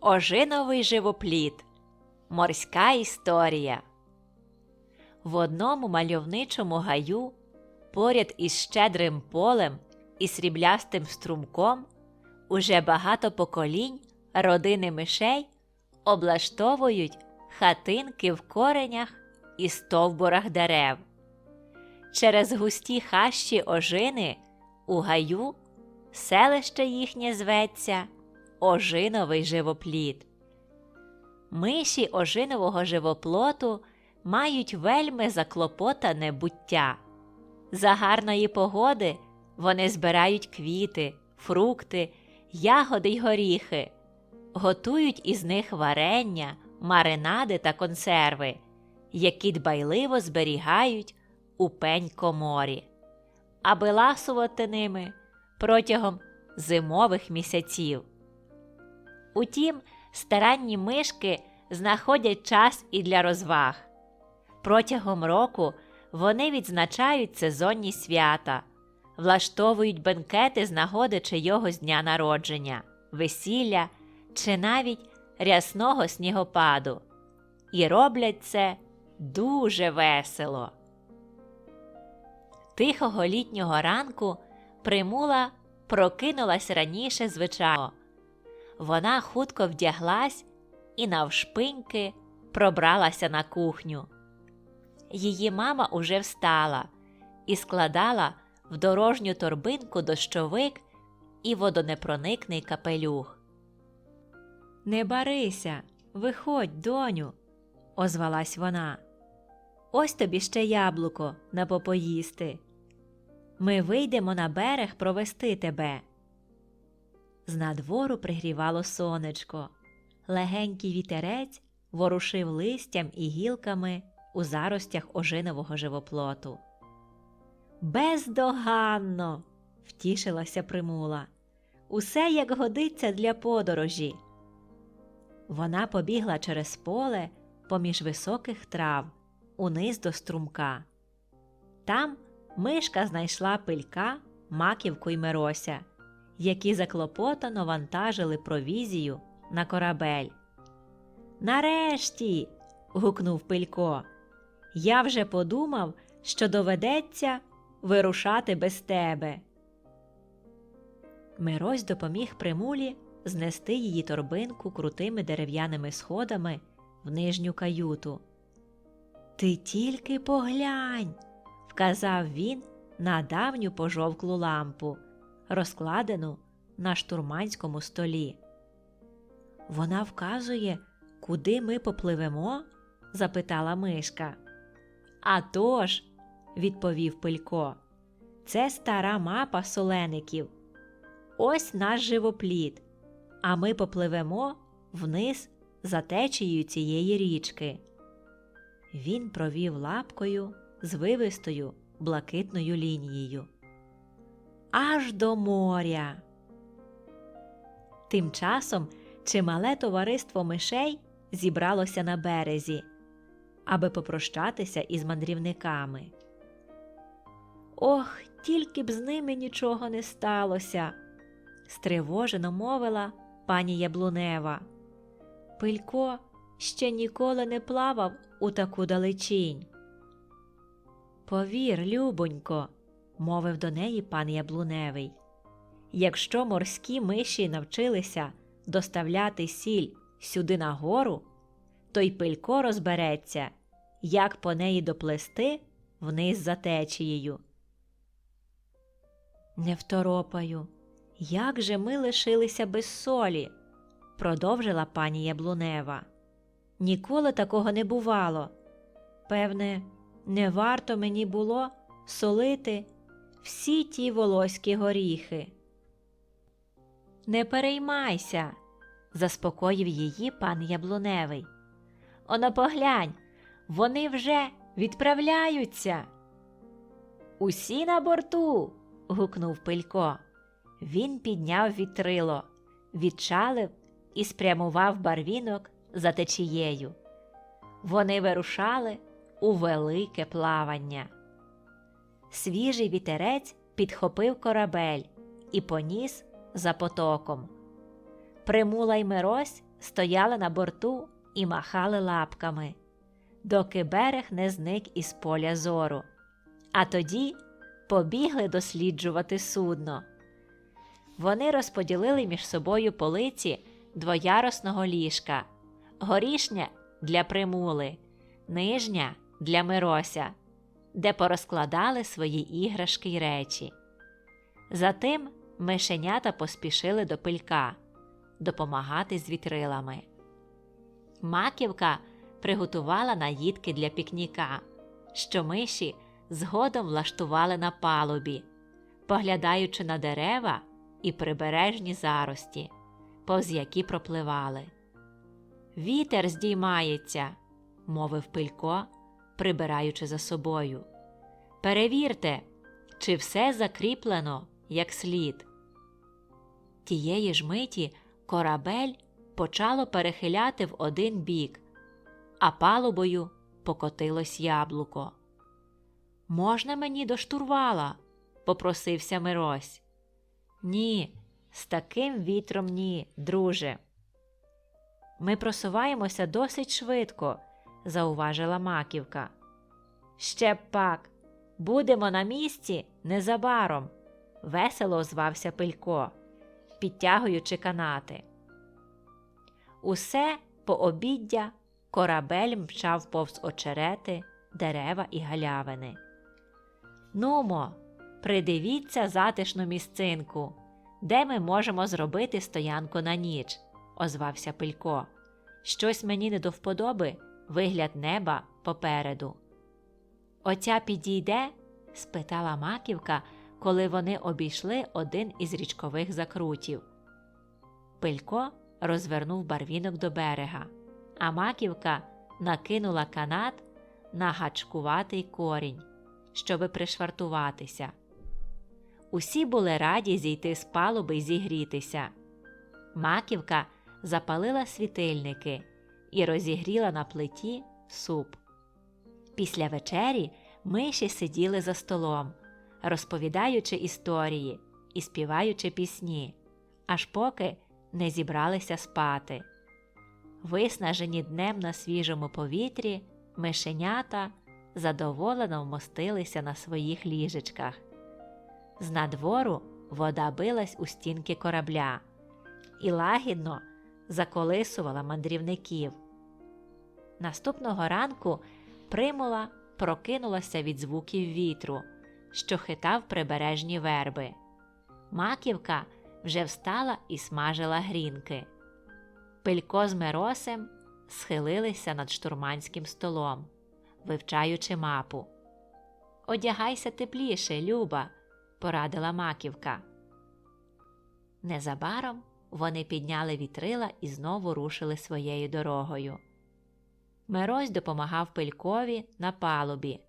Ожиновий живопліт. Морська історія. В одному мальовничому гаю, поряд із щедрим полем і сріблястим струмком, уже багато поколінь родини мишей облаштовують хатинки в коренях і стовбурах дерев. Через густі хащі ожини у гаю селище їхнє зветься Ожиновий живопліт. Миші ожинового живоплоту мають вельми заклопотане буття. За гарної погоди вони збирають квіти, фрукти, ягоди й горіхи, готують із них варення, маринади та консерви, які дбайливо зберігають у пень коморі, аби ласувати ними протягом зимових місяців. Утім, старанні мишки знаходять час і для розваг. Протягом року вони відзначають сезонні свята, влаштовують бенкети з нагоди чийогось дня народження, весілля чи навіть рясного снігопаду. І роблять це дуже весело. Тихого літнього ранку примула прокинулась раніше звичайно. Вона хутко вдяглась і навшпиньки пробралася на кухню. Її мама уже встала і складала в дорожню торбинку дощовик і водонепроникний капелюх. Не барися, виходь, доню, озвалась вона. Ось тобі ще яблуко на попоїсти. Ми вийдемо на берег провести тебе. З надвору пригрівало сонечко. Легенький вітерець ворушив листям і гілками у заростях ожинового живоплоту. Бездоганно. втішилася примула. Усе як годиться для подорожі. Вона побігла через поле поміж високих трав, униз до струмка. Там мишка знайшла пилька, маківку й Мирося, які заклопотано вантажили провізію на корабель. Нарешті. гукнув Пилько. Я вже подумав, що доведеться вирушати без тебе. Мирось допоміг примулі знести її торбинку крутими дерев'яними сходами в нижню каюту. Ти тільки поглянь, вказав він на давню пожовклу лампу, розкладену на штурманському столі. Вона вказує, куди ми попливемо? запитала мишка. «А тож», – відповів Пилько, це стара мапа солеників. Ось наш живопліт, а ми попливемо вниз за течією цієї річки. Він провів лапкою з вивистою блакитною лінією. Аж до моря. Тим часом чимале товариство мишей зібралося на березі, аби попрощатися із мандрівниками. Ох, тільки б з ними нічого не сталося, стривожено мовила пані Яблунева. Пилько ще ніколи не плавав у таку далечінь. Повір, любонько, мовив до неї пан Яблуневий. Якщо морські миші навчилися доставляти сіль сюди нагору, то й пилько розбереться, як по неї доплести вниз за течією. Не второпаю, як же ми лишилися без солі, продовжила пані Яблунева. Ніколи такого не бувало. Певне, не варто мені було солити всі ті волоські горіхи. Не переймайся, заспокоїв її пан Яблуневий. Оно поглянь, вони вже відправляються. Усі на борту. гукнув Пилько. Він підняв вітрило, відчалив і спрямував барвінок за течією. Вони вирушали у велике плавання. Свіжий вітерець підхопив корабель і поніс за потоком. Примула й Мирось стояли на борту і махали лапками, доки берег не зник із поля зору, а тоді побігли досліджувати судно. Вони розподілили між собою полиці двоярусного ліжка, горішня для примули, нижня для Мирося, де порозкладали свої іграшки й речі. Затим мишенята поспішили до пилька допомагати з вітрилами. Маківка приготувала наїдки для пікніка, що миші згодом влаштували на палубі, поглядаючи на дерева і прибережні зарості, повз які пропливали. Вітер здіймається, мовив Пилько, прибираючи за собою. Перевірте, чи все закріплено як слід. Тієї ж миті корабель почало перехиляти в один бік, а палубою покотилось яблуко. Можна мені до штурвала? попросився Мирось. Ні, з таким вітром ні, друже. Ми просуваємося досить швидко, зауважила маківка. Ще б пак, будемо на місці незабаром, весело озвався Пилько, підтягуючи канати. Усе пообіддя корабель мчав повз очерети, дерева і галявини. Нумо, придивіться затишну місцинку, де ми можемо зробити стоянку на ніч, озвався Пилько. Щось мені не до вподоби вигляд неба попереду. Оця підійде? спитала маківка, коли вони обійшли один із річкових закрутів. Пилько розвернув барвінок до берега, а маківка накинула канат на гачкуватий корінь, щоби пришвартуватися. Усі були раді зійти з палуби й зігрітися. Маківка запалила світильники і розігріла на плиті суп. Після вечері миші сиділи за столом, розповідаючи історії і співаючи пісні, аж поки не зібралися спати. Виснажені днем на свіжому повітрі, мишенята задоволено вмостилися на своїх ліжечках. З надвору вода билась у стінки корабля і лагідно заколисувала мандрівників. Наступного ранку примула прокинулася від звуків вітру, що хитав прибережні верби. Маківка вже встала і смажила грінки. Пилько з Миросем схилилися над штурманським столом, вивчаючи мапу. Одягайся тепліше, Люба, порадила маківка. Незабаром вони підняли вітрила і знову рушили своєю дорогою. Мирось допомагав пилькові на палубі,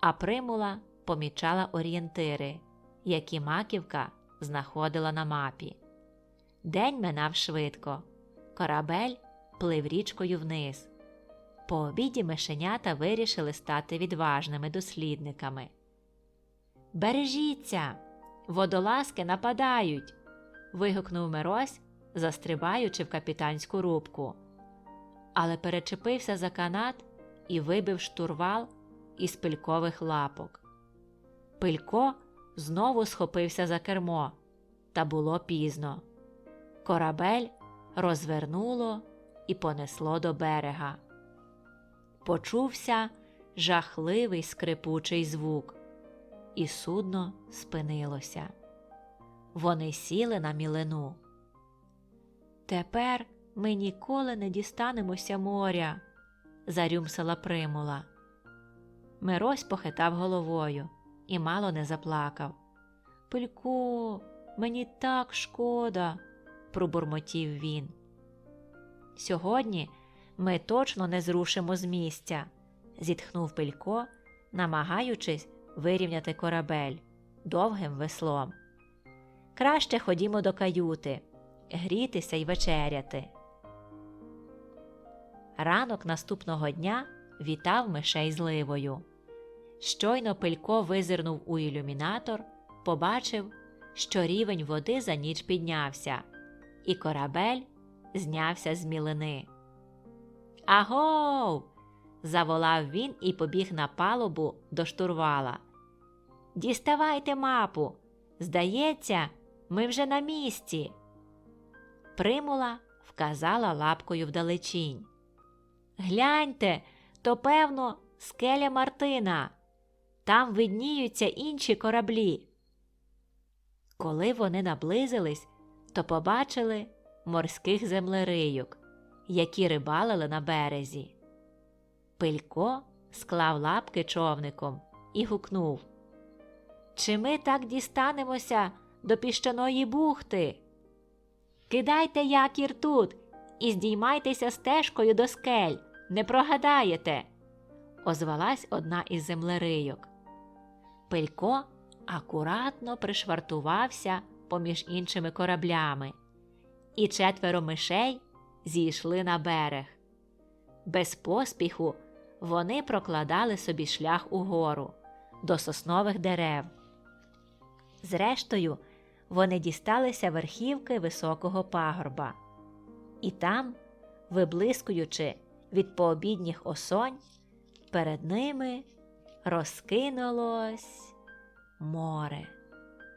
а примула помічала орієнтири, які маківка знаходила на мапі. День минав швидко. Корабель плив річкою вниз. По обіді мишенята вирішили стати відважними дослідниками. Бережіться, водолазки нападають. Вигукнув Мирось, застрибаючи в капітанську рубку. Але перечепився за канат і вибив штурвал із пилькових лапок. Пилько знову схопився за кермо, та було пізно. Корабель розвернуло і понесло до берега. Почувся жахливий скрипучий звук, і судно спинилося. Вони сіли на мілину. Тепер ми ніколи не дістанемося моря, зарюмсала примула. Мирось похитав головою і мало не заплакав. Пилько, мені так шкода, пробурмотів він. Сьогодні ми точно не зрушимо з місця, зітхнув Пилько, намагаючись вирівняти корабель довгим веслом. Краще ходімо до каюти, грітися й вечеряти. Ранок наступного дня вітав мишей зливою. Щойно Пилько визирнув у ілюмінатор, побачив, що рівень води за ніч піднявся, і корабель знявся з мілини. Агов. заволав він і побіг на палубу до штурвала. Діставайте мапу. Здається, ми вже на місці. Примула вказала лапкою вдалечінь. Гляньте, то, певно, скеля Мартина. Там видніються інші кораблі. Коли вони наблизились, то побачили морських землерийок, які рибалили на березі. Пилько склав лапки човником і гукнув Чи ми так дістанемося до піщаної бухти? Кидайте якір тут і здіймайтеся стежкою до скель, не прогадаєте, озвалась одна із землерийок. Пилько акуратно пришвартувався поміж іншими кораблями, і четверо мишей зійшли на берег. Без поспіху вони прокладали собі шлях угору до соснових дерев. Зрештою, вони дісталися верхівки високого пагорба, і там, виблискуючи від пообідніх осонь, перед ними розкинулось море.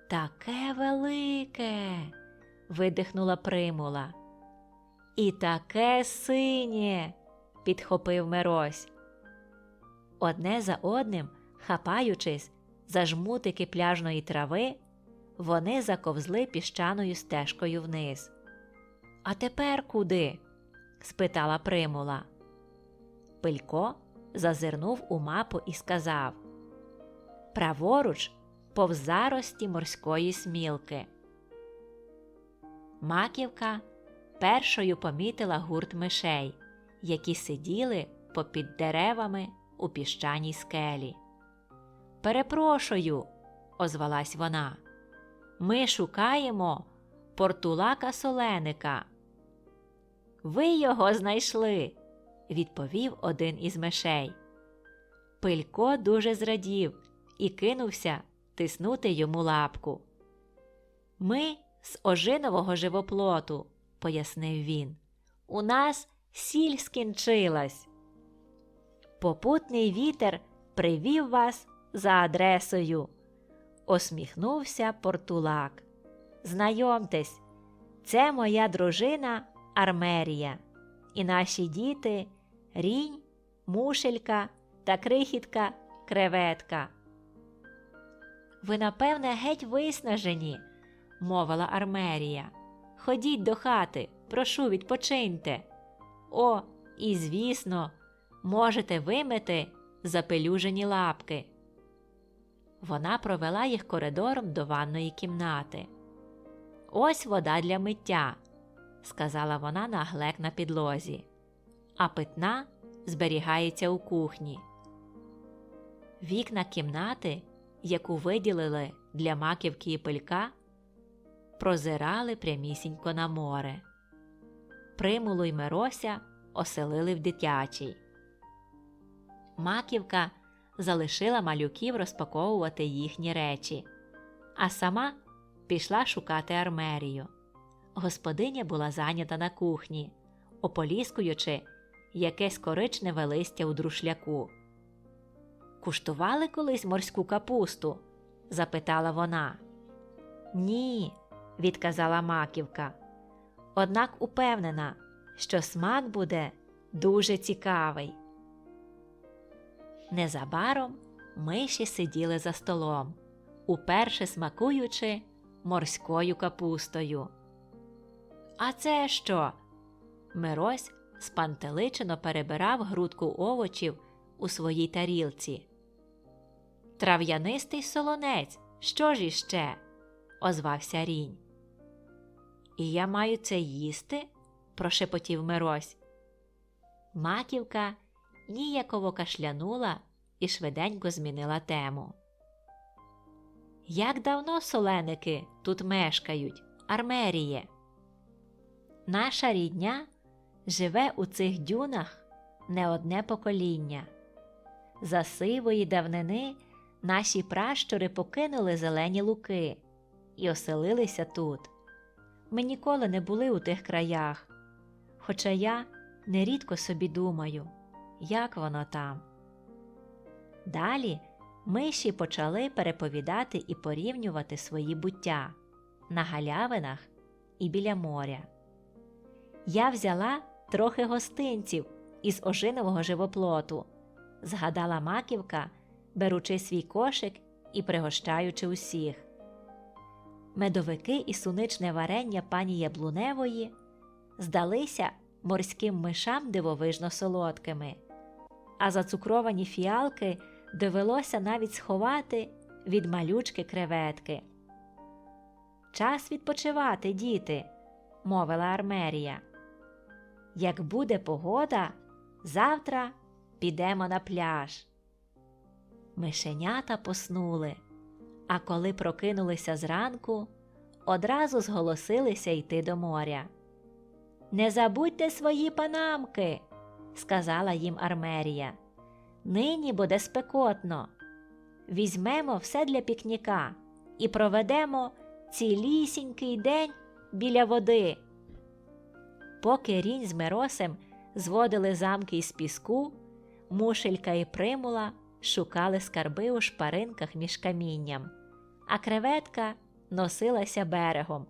Таке велике. видихнула примула. І таке синє, підхопив Мирось. Одне за одним, хапаючись за жмутики пляжної трави, вони заковзли піщаною стежкою вниз. А тепер куди? спитала примула. Пилько зазирнув у мапу і сказав Праворуч повз зарості морської смілки. Маківка першою помітила гурт мишей, які сиділи попід деревами у піщаній скелі. Перепрошую, озвалась вона. Ми шукаємо портулака соленика. Ви його знайшли, відповів один із мишей. Пилько дуже зрадів і кинувся тиснути йому лапку. Ми з ожинового живоплоту, пояснив він. У нас сіль скінчилась. Попутний вітер привів вас за адресою. Осміхнувся портулак. Знайомтесь, це моя дружина Армерія, і наші діти рінь, мушелька та крихітка креветка. Ви, напевне, геть виснажені, мовила Армерія. Ходіть до хати, прошу, відпочиньте. О, і звісно, можете вимити запелюжені лапки. Вона провела їх коридором до ванної кімнати. Ось вода для миття, сказала вона на глек на підлозі, а питна зберігається у кухні. Вікна кімнати, яку виділили для маківки і пилька, прозирали прямісінько на море. Примулу й Мирося оселили в дитячій. Маківка залишила малюків розпаковувати їхні речі, а сама пішла шукати армерію. Господиня була зайнята на кухні, ополіскуючи якесь коричневе листя у друшляку. Куштували колись морську капусту? запитала вона. Ні, відказала маківка. Однак упевнена, що смак буде дуже цікавий. Незабаром миші сиділи за столом, уперше смакуючи морською капустою. А це що? Мирось спантеличено перебирав грудку овочів у своїй тарілці. Трав'янистий солонець. Що ж іще? озвався рінь. І я маю це їсти? прошепотів Мирось. Маківка ніяково кашлянула і швиденько змінила тему. Як давно соленики тут мешкають, Армеріє? Наша рідня живе у цих дюнах не одне покоління. За сивої давнини наші пращури покинули зелені луки і оселилися тут. Ми ніколи не були у тих краях, Хоча я нерідко собі думаю, як воно там. Далі миші почали переповідати і порівнювати свої буття на галявинах і біля моря. Я взяла трохи гостинців із ожинового живоплоту, згадала маківка, беручи свій кошик і пригощаючи усіх. Медовики і суничне варення пані Яблуневої здалися морським мишам дивовижно солодкими, а зацукровані фіалки довелося навіть сховати від малючки креветки. Час відпочивати, діти, мовила Армерія. Як буде погода, завтра підемо на пляж. Мишенята поснули, а коли прокинулися зранку, одразу зголосилися йти до моря. Не забудьте свої панамки, сказала їм Армерія. Нині буде спекотно. Візьмемо все для пікніка і проведемо цілісінький день біля води. Поки рінь з Миросем зводили замки із піску, мушелька і примула шукали скарби у шпаринках між камінням, а креветка носилася берегом,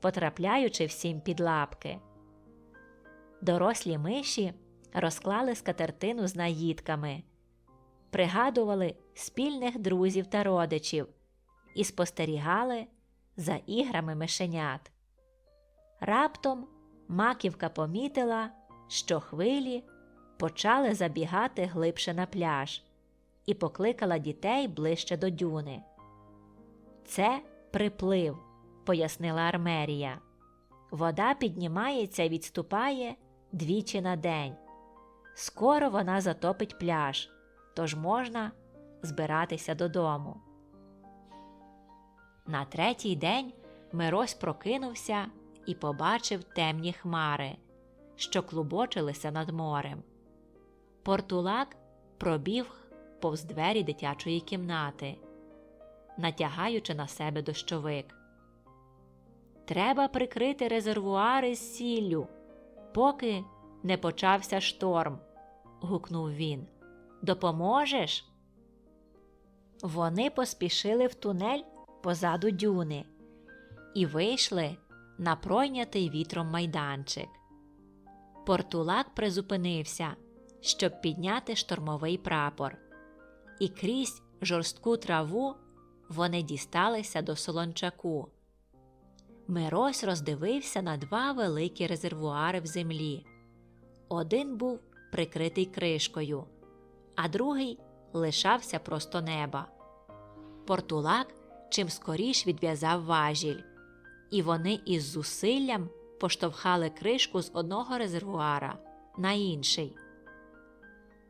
потрапляючи всім під лапки. Дорослі миші розклали скатертину з наїдками, пригадували спільних друзів та родичів і спостерігали за іграми мишенят. Раптом маківка помітила, що хвилі почали забігати глибше на пляж і покликала дітей ближче до дюни. Це приплив, пояснила Армерія. Вода піднімається і відступає двічі на день. Скоро вона затопить пляж, тож можна збиратися додому. На третій день Мирось прокинувся і побачив темні хмари, що клубочилися над морем. Портулак пробіг повз двері дитячої кімнати, натягаючи на себе дощовик. Треба прикрити резервуари з сіллю, поки не почався шторм. Гукнув він. Допоможеш? Вони поспішили в тунель позаду дюни і вийшли на пройнятий вітром майданчик. Портулак призупинився, щоб підняти штормовий прапор, і крізь жорстку траву вони дісталися до солончаку. Мирось роздивився на два великі резервуари в землі. Один був прикритий кришкою, а другий лишався просто неба. Портулак чим скоріш відв'язав важіль, і вони із зусиллям поштовхали кришку з одного резервуара на інший.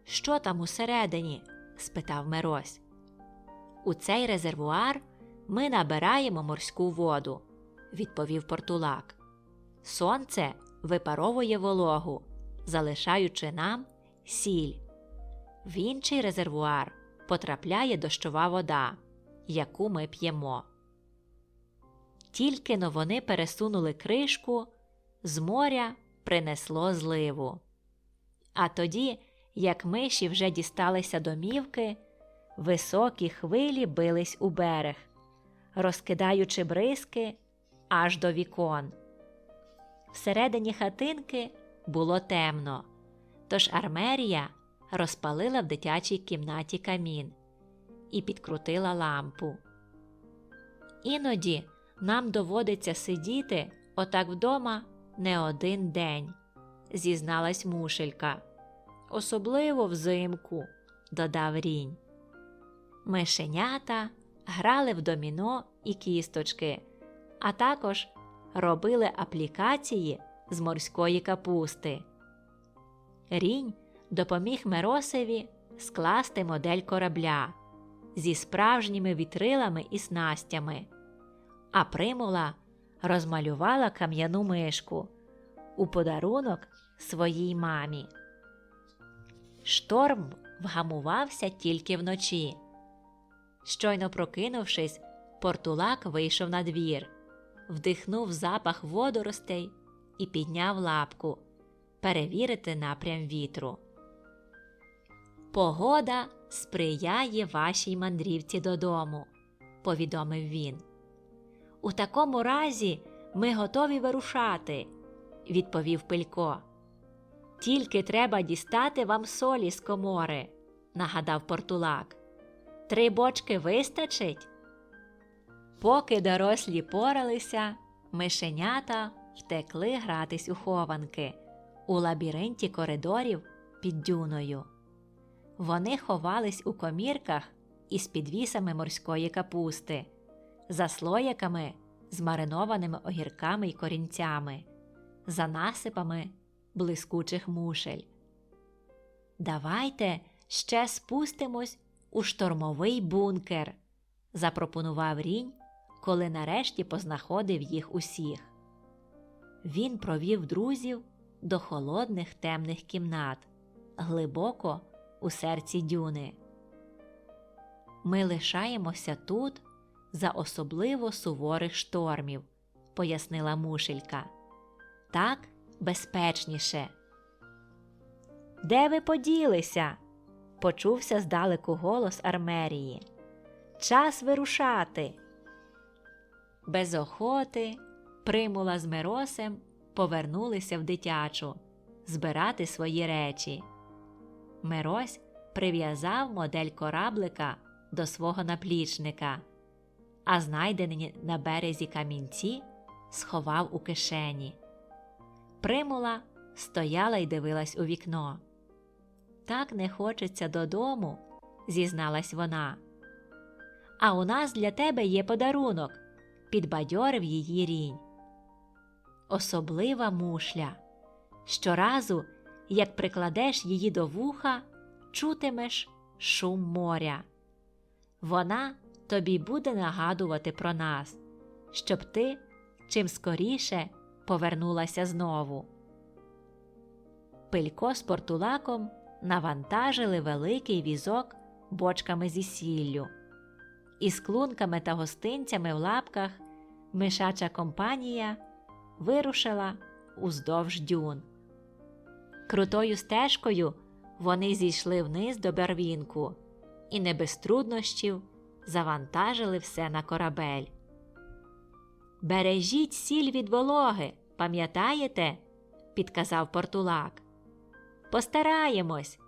Що там усередині? спитав Мирось. У цей резервуар ми набираємо морську воду, відповів Портулак. Сонце випаровує вологу, залишаючи нам сіль. В інший резервуар потрапляє дощова вода, яку ми п'ємо. Тільки но вони пересунули кришку, з моря принесло зливу. А тоді, як миші вже дісталися домівки, високі хвилі бились у берег, розкидаючи бризки аж до вікон. Всередині хатинки було темно, тож Армерія розпалила в дитячій кімнаті камін і підкрутила лампу. Іноді нам доводиться сидіти отак вдома не один день, зізналась мушелька. Особливо взимку, додав рінь. Мишенята грали в доміно і кісточки, а також робили аплікації з морської капусти. Рінь допоміг Меросеві скласти модель корабля зі справжніми вітрилами і снастями, а примула розмалювала кам'яну мишку у подарунок своїй мамі. Шторм вгамувався тільки вночі. Щойно прокинувшись, портулак вийшов на двір, вдихнув запах водоростей і підняв лапку, перевірити напрям вітру. Погода сприяє вашій мандрівці додому, повідомив він. У такому разі ми готові вирушати, відповів Пилько. Тільки треба дістати вам солі з комори, нагадав портулак. Три бочки вистачить. Поки дорослі поралися, мишенята втекли гратись у хованки у лабіринті коридорів під дюною. Вони ховались у комірках із підвісами морської капусти, за слояками з маринованими огірками й корінцями, за насипами блискучих мушель. Давайте ще спустимось у штормовий бункер, запропонував рінь, коли нарешті познаходив їх усіх. Він провів друзів до холодних темних кімнат, глибоко у серці дюни. Ми лишаємося тут за особливо суворих штормів, пояснила мушелька. Так безпечніше. Де ви поділися? почувся здалеку голос Армерії. Час вирушати. Без охоти примула з Миросем повернулися в дитячу збирати свої речі. Мирось прив'язав модель кораблика до свого наплічника, а знайдені на березі камінці сховав у кишені. Примула стояла й дивилась у вікно. Так не хочеться додому, зізналась вона. А у нас для тебе є подарунок, підбадьорив її рінь. Особлива мушля. Щоразу, як прикладеш її до вуха, чутимеш шум моря. Вона тобі буде нагадувати про нас, щоб ти чим скоріше повернулася знову. Пилько з портулаком навантажили великий візок бочками зі сіллю. Із клунками та гостинцями в лапках мишача компанія вирушила уздовж дюн. Крутою стежкою вони зійшли вниз до бервінку і не без труднощів завантажили все на корабель. Бережіть сіль від вологи, пам'ятаєте? підказав портулак. Постараємось.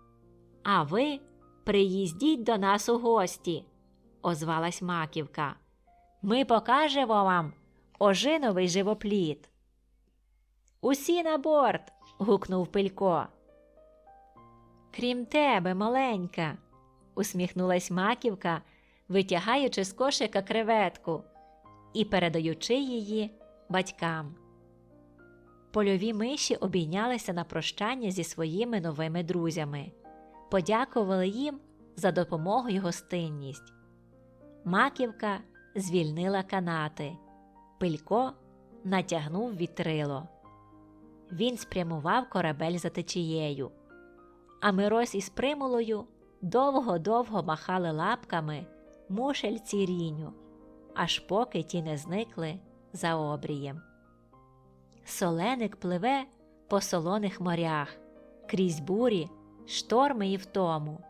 А ви приїздіть до нас у гості, озвалась маківка. Ми покажемо вам ожиновий живопліт. Усі на борт. гукнув Пилько. Крім тебе, маленька, усміхнулась маківка, витягаючи з кошика креветку і передаючи її батькам. Польові миші обійнялися на прощання зі своїми новими друзями, подякували їм за допомогу й гостинність. Маківка звільнила канати, пилько натягнув вітрило. Він спрямував корабель за течією, а Мирось із примулою довго-довго махали лапками мушельці ріню, аж поки ті не зникли за обрієм. Соленик пливе по солоних морях, крізь бурі, шторми і втому.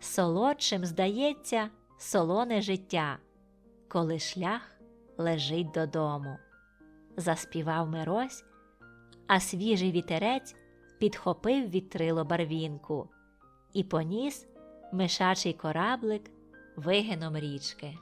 Солодшим здається солоне життя, коли шлях лежить додому. Заспівав Мирось, а свіжий вітерець підхопив вітрило барвінку і поніс мишачий кораблик вигином річки.